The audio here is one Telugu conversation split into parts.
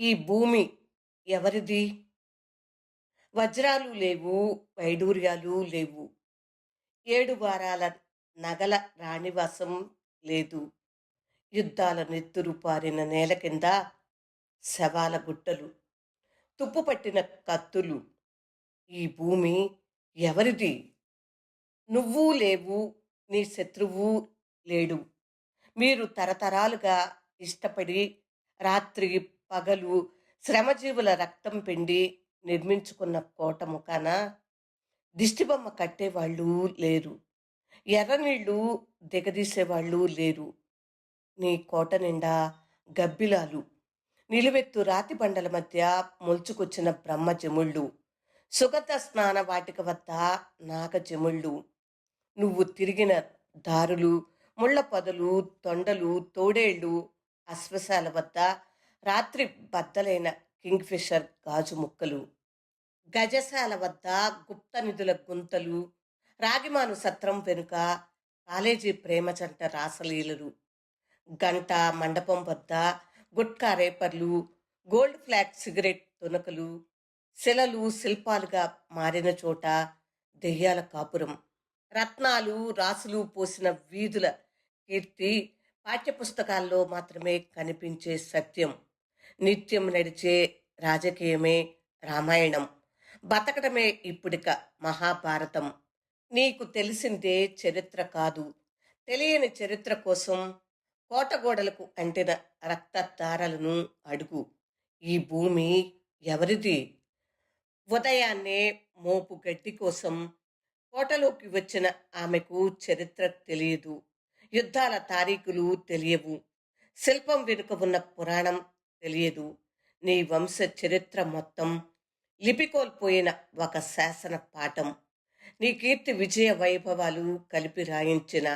ఈ భూమి ఎవరిది? వజ్రాలు లేవు వైడూర్యాలు లేవు. ఏడు వారాల నగల రాణివాసం లేదు. యుద్ధాల నెత్తురు పారిన నేల కింద శవాల గుట్టలు. తుప్పు పట్టిన కత్తులు. ఈ భూమి ఎవరిది? నువ్వు లేవు నీ శత్రువు లేడు. మీరు తరతరాలుగా ఇష్టపడి రాత్రి పగలు శ్రమజీవుల రక్తం పిండి నిర్మించుకున్న కోట ముఖాన దిష్టిబొమ్మ కట్టేవాళ్ళు లేరు. ఎర్రనీళ్ళు దిగదీసేవాళ్ళు లేరు. నీ కోట నిండా గబ్బిలాలు. నిలువెత్తు రాతి బండల మధ్య మొలుచుకొచ్చిన బ్రహ్మజముళ్ళు. సుగత స్నాన వాటిక వద్ద నాగజముళ్ళు. నువ్వు తిరిగిన దారులు ముళ్ళ పొదలు తొండలు తోడేళ్ళు అశ్వశాల వద్ద రాత్రి బద్దలైన కింగ్ఫిషర్ గాజు ముక్కలు గజశాల వద్ద గుప్త నిధుల గుంతలు రాగిమాను సత్రం వెనుక కాలేజీ ప్రేమ జంట రాసలీలలు గంట మండపం వద్ద గుట్కా రేపర్లు గోల్డ్ ఫ్లాగ్ సిగరెట్ తునకలు శిలలు శిల్పాలుగా మారిన చోట దెయ్యాల కాపురం రత్నాలు రాసులు పోసిన వీధుల కీర్తి పాఠ్యపుస్తకాల్లో మాత్రమే కనిపించే సత్యం. నిత్యం నడిచే రాజకీయమే రామాయణం. బతకడమే ఇప్పుడిక మహాభారతం. నీకు తెలిసిందే చరిత్ర కాదు. తెలియని చరిత్ర కోసం కోటగోడలకు అంటిన రక్తధారలను అడుగు. ఈ భూమి ఎవరిది? ఉదయాన్నే మోపు గడ్డి కోసం కోటలోకి వచ్చిన ఆమెకు చరిత్ర తెలియదు. యుద్ధాల తారీఖులు తెలియవు. శిల్పం వెనుక ఉన్న పురాణం తెలియదు. నీ వంశ చరిత్ర మొత్తం లిపికోల్పోయిన ఒక శాసన పాఠం. నీ కీర్తి విజయ వైభవాలు కలిపి రాయించిన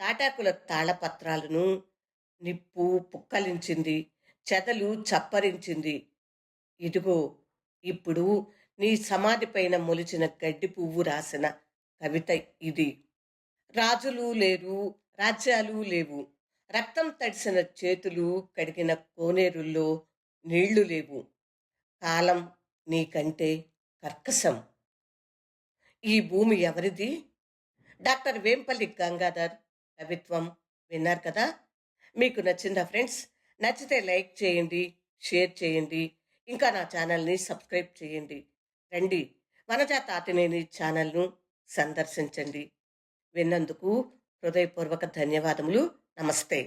తాటాకుల తాళపత్రాలను నిప్పు పుక్కలించింది చెదలు చప్పరించింది. ఇదిగో ఇప్పుడు నీ సమాధి పైన మొలిచిన గడ్డి పువ్వు రాసిన కవిత ఇది. రాజులు లేరు రాజ్యాలు లేవు. రక్తం తడిసిన చేతులు కడిగిన కోనేరుల్లో నీళ్ళు లేవు. కాలం నీకంటే కర్కశం. ఈ భూమి ఎవరిది? డాక్టర్ వేంపల్లి గంగాధర్ కవిత్వం విన్నారు కదా? మీకు నచ్చిందా ఫ్రెండ్స్? నచ్చితే లైక్ చేయండి షేర్ చేయండి ఇంకా నా ఛానల్ని సబ్స్క్రైబ్ చేయండి. రండి వనజాత ఆతినేని ఛానల్ను సందర్శించండి. విన్నందుకు హృదయపూర్వక ధన్యవాదములు. నమస్తే